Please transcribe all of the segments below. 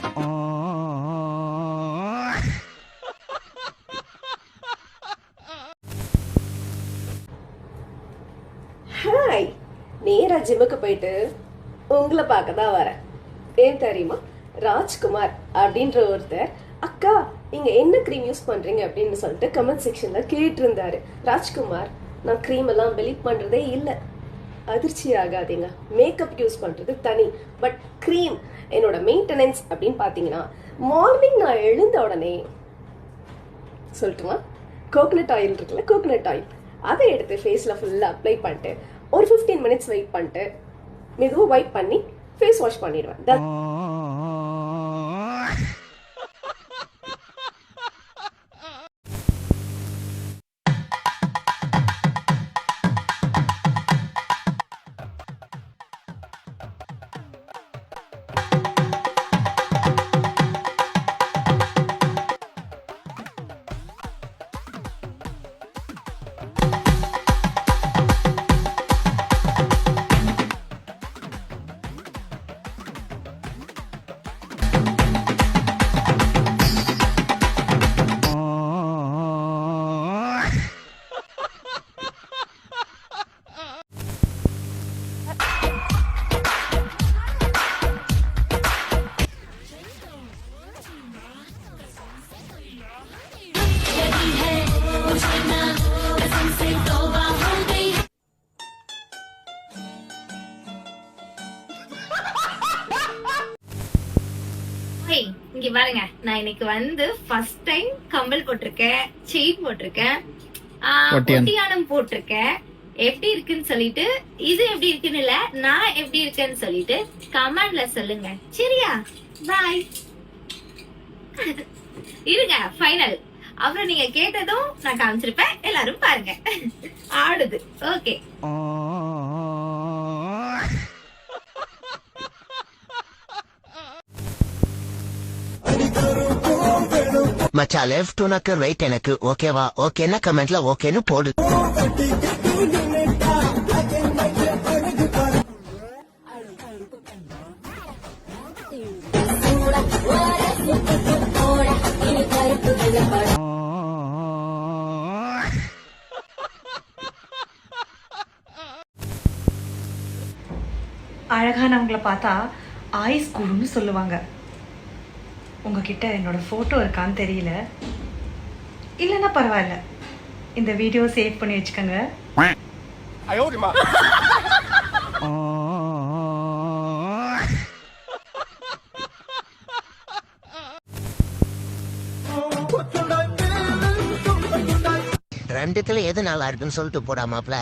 Hi. நேரா ஜிம்முக்கு போயிட்டு உங்களை பார்க்க தான் வரேன். ஏன் தெரியுமா? ராஜ்குமார் அப்படின்ற ஒருத்தர். அக்கா நீங்க என்ன க்ரீம் யூஸ் பண்றீங்க அப்படின்னு சொல்லிட்டு கமெண்ட் செக்ஷன்ல கேட்டிருந்தாரு. ராஜ்குமார் நான் க்ரீம் எல்லாம் பிலீவ் பண்றதே இல்லை. அதிர்ச்சி ஆகாதீங்க மேக்கப் யூஸ் பண்றது தனி. பட் க்ரீம் என்னோட மெயின்டெனன்ஸ் அப்படின்னு பார்த்தீங்கன்னா மார்னிங் நான் எழுந்த உடனே சொல்லட்டுமா? கோகனட் ஆயில் இருக்குல்ல கோகனட் ஆயில் அதை எடுத்து ஃபேஸில் ஃபுல்லாக அப்ளை பண்ணிட்டு ஒரு ஃபிஃப்டீன் மினிட்ஸ் வெயிட் பண்ணிட்டு மெதுவாக ஒயிட் பண்ணி ஃபேஸ் வாஷ் பண்ணிடுவேன். பாருங்க நான் இன்னைக்கு வந்து ஃபர்ஸ்ட் டைம் கம்பல் போட்டிருக்கேன் செயின் போட்டிருக்கேன். ஒட்டியானம் போட்டிருக்கேன். எப்படி இருக்குன்னு சொல்லிட்டு இது எப்படி இருக்குன்னு இல்ல நான் எப்படி இருக்கேன்னு சொல்லிட்டு கமெண்ட்ல சொல்லுங்க. சரியா? பாய் இருங்க ஃபைனல் அப்புறம் நீங்க கேட்டதும் நான் காமிச்சிருப்பேன் எல்லாரும் பாருங்க. ஆடுது. ஓகே மச்சா லெஃப்ட் உனக்கு ரைட் எனக்கு. ஓகேவா ஓகேன்னா கமெண்ட்ல ஓகேன்னு போடு. அழகானவங்கள பார்த்தா ஆயுஸ் குருன்னு சொல்லுவாங்க. உங்ககிட்ட என்னோட ஃபோட்டோ இருக்கான்னு தெரியல. இல்லைன்னா பரவாயில்ல. இந்த வீடியோ சேவ் பண்ணி வச்சுக்கோங்க. ரெண்டுத்துல எது நல்லா இருக்குன்னு சொல்லிட்டு போடா மாப்ள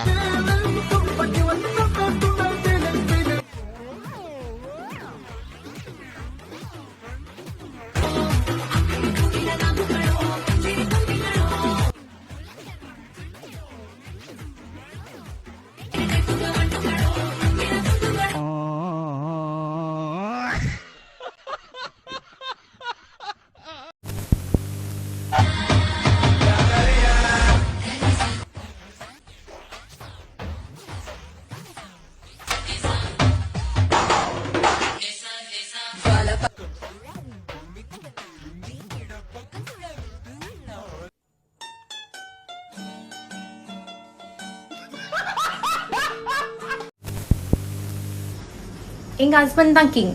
எங்கள் ஹஸ்பண்ட் தான் கிங்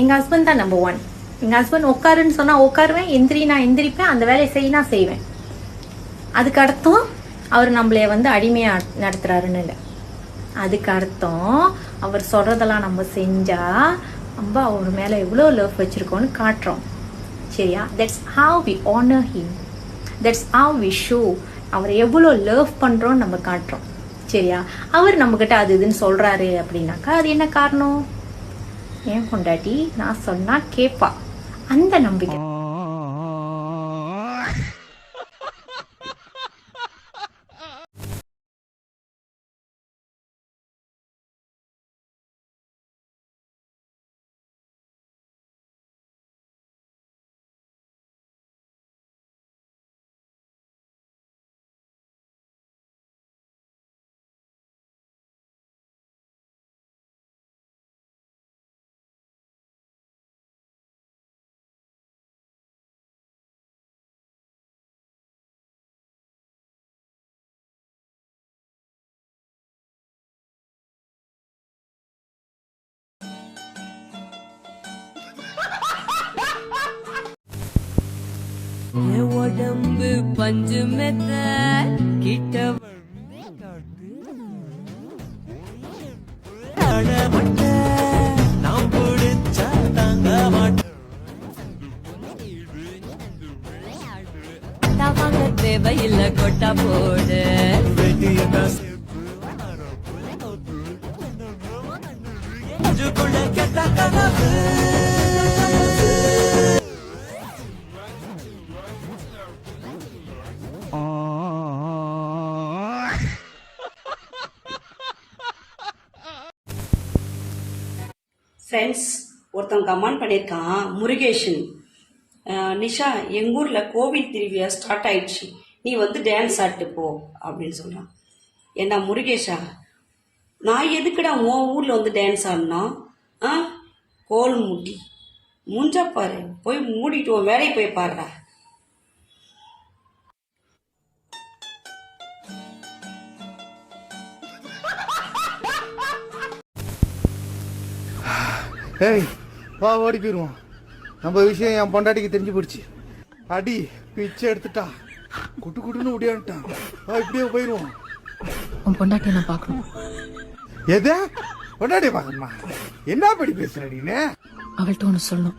எங்கள் ஹஸ்பண்ட் தான் நம்பர் ஒன் எங்கள் ஹஸ்பண்ட் உட்காருன்னு சொன்னால் உட்காருவேன் எந்திரி நான் எந்திரிப்பேன் அந்த வேலையை செய்ய நான் செய்வேன். அதுக்கு அர்த்தம் அவர் நம்மளைய வந்து அடிமையாக நடத்துகிறாருன்னு இல்லை. அதுக்கு அர்த்தம் அவர் சொல்கிறதெல்லாம் நம்ம செஞ்சால் நம்ம அவர் மேலே எவ்வளோ லவ் வச்சுருக்கோன்னு காட்டுறோம். சரியா? That's how we honour him that's how we show அவரை எவ்வளோ லவ் பண்ணுறோன்னு நம்ம காட்டுறோம். சரியா? அவர் நம்மக்கிட்ட அது இதுன்னு சொல்கிறாரு அப்படின்னாக்கா அது என்ன காரணம்? ஏன் கொண்டாட்டி நான் சொன்னா கேப்பா. அந்த நம்பிக்கை. என் உடம்பு பஞ்சு மெத்த கிட்ட வாங்க தேவையில்லை கொட்டா போடு. ஃப்ரெண்ட்ஸ் ஒருத்தன் கமெண்ட் பண்ணியிருக்கான் முருகேஷன். நிஷா எங்கள் ஊரில் கோவில் திருவிழா ஸ்டார்ட் ஆயிடுச்சு. நீ வந்து டான்ஸ் ஆட்டு போ அப்படின்னு சொல்கிறான் ஏண்டா முருகேஷா? நான் எதுக்குடா உன் ஊரில் வந்து டான்ஸ் ஆடினா? ஆ? கோல் மூட்டி மூஞ்சா போய் மூடிட்டு உன் வேலையை போய் பாடுறா ஏய் வா ஓடி போயிடுவோம் நம்ம விஷயம் என் பொண்டாட்டிக்கு தெரிஞ்சு போயிடுச்சு. அடி பிச்சை எடுத்துட்டா. குட்டு குட்டுன்னு ஓடியான்ட்டான் வா இப்படியே போயிடுவோம் உன் பொண்டாட்டியை நான் பார்க்கணும். எது? பொண்டாட்டியை பார்க்கணுமா? என்ன படி பேசுற நீனு அவள்கிட்ட ஒன்று சொல்லணும்.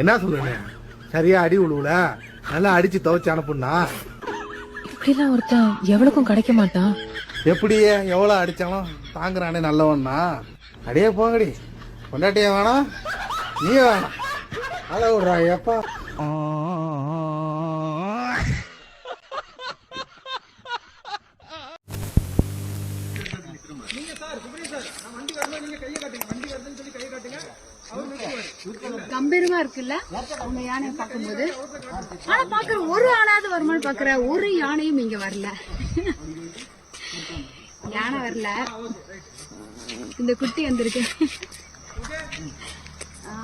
என்ன சொல்றேன்னு? சரியா அடி உழுவுல? நல்லா அடிச்சு துவைச்சு அனுப்புனா இப்படிலாம் ஒருத்தன் எவளுக்கும் கிடைக்க மாட்டான். எப்படியே எவ்வளோ அடிச்சாலும் தாங்குறானே நல்லவன்னா? அடியே போங்கடி. கொண்டாட்டியா வேணாம் நீ வேணாம் அழ விடுறா எப்பா கம்பீரமா இருக்குல்ல? உங்க யானையை பார்க்கும்போது. ஆனா பாக்குற ஒரு ஆணாவது வருமானு பாக்குற ஒரு யானையும் இங்க வரல. யானை வரல. இந்த குட்டி வந்திருக்கு. ஆ,